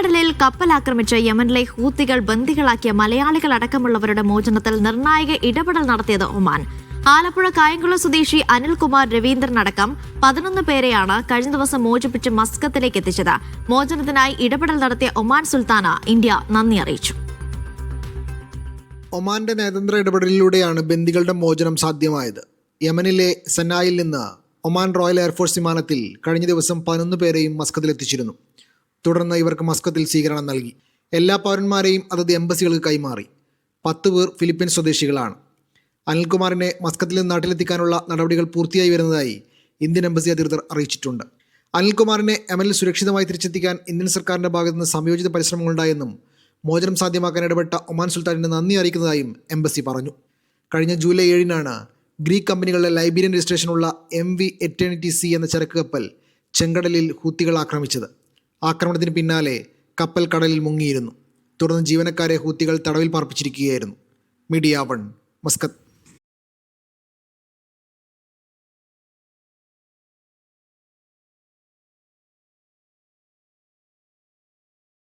ചെങ്കടലിൽ കപ്പൽ ആക്രമിച്ച് യമനിലെ ഹൂത്തികൾ ബന്ദികളാക്കിയ മലയാളികൾ അടക്കമുള്ളവരുടെ മോചനത്തിൽ നിർണായക ഇടപെടൽ നടത്തിയത് ഒമാൻ. ആലപ്പുഴ കായംകുളം സ്വദേശി അനിൽകുമാർ രവീന്ദ്രൻ അടക്കം പതിനൊന്ന് പേരെയാണ് കഴിഞ്ഞ ദിവസം മോചിപ്പിച്ച് മസ്കത്തിലേക്ക് എത്തിച്ചത്. മോചനത്തിനായി ഇടപെടൽ നടത്തിയ ഒമാൻ സുൽത്താന ഇന്ത്യ നന്ദി അറിയിച്ചു. ഒമാന്റെ നയതന്ത്ര ഇടപെടലിലൂടെയാണ് ബന്ദികളുടെ മോചനം സാധ്യമായത്. യമനിലെ സന്നായിൽ നിന്ന് ഒമാൻ റോയൽ എയർഫോഴ്സ് വിമാനത്തിൽ കഴിഞ്ഞ ദിവസം പതിനൊന്ന് പേരെയും മസ്കത്തിലെത്തിച്ചിരുന്നു. തുടർന്ന് ഇവർക്ക് മസ്കത്തിൽ സ്വീകരണം നൽകി. എല്ലാ പൗരന്മാരെയും അതത് എംബസികൾക്ക് കൈമാറി. പത്ത് പേർ ഫിലിപ്പീൻ സ്വദേശികളാണ്. അനിൽകുമാറിനെ മസ്കത്തിൽ നിന്ന് നാട്ടിലെത്തിക്കാനുള്ള നടപടികൾ പൂർത്തിയായി വരുന്നതായി ഇന്ത്യൻ എംബസി അധികൃതർ അറിയിച്ചിട്ടുണ്ട്. അനിൽകുമാറിനെ എം എൽ സുരക്ഷിതമായി തിരിച്ചെത്തിക്കാൻ ഇന്ത്യൻ സർക്കാരിന്റെ ഭാഗത്തു നിന്ന് സംയോജിത പരിശ്രമങ്ങളുണ്ടായെന്നും മോചനം സാധ്യമാക്കാൻ ഇടപെട്ട ഒമാൻ സുൽത്താനിന് നന്ദി അറിയിക്കുന്നതായും എംബസി പറഞ്ഞു. കഴിഞ്ഞ ജൂലൈ ഏഴിനാണ് ഗ്രീക്ക് കമ്പനികളുടെ ലൈബീരിയൻ രജിസ്ട്രേഷനുള്ള എം വി എറ്റേണിറ്റി സി എന്ന ചരക്ക് കപ്പൽ ചെങ്കടലിൽ ഹൂത്തികൾ ആക്രമിച്ചത്. ആക്രമണത്തിന് പിന്നാലെ കപ്പൽ കടലിൽ മുങ്ങിയിരുന്നു. തുടർന്ന് ജീവനക്കാരെ ഹൂത്തികൾ തടവിൽ പാർപ്പിച്ചിരിക്കുകയായിരുന്നു. Media one Muscat.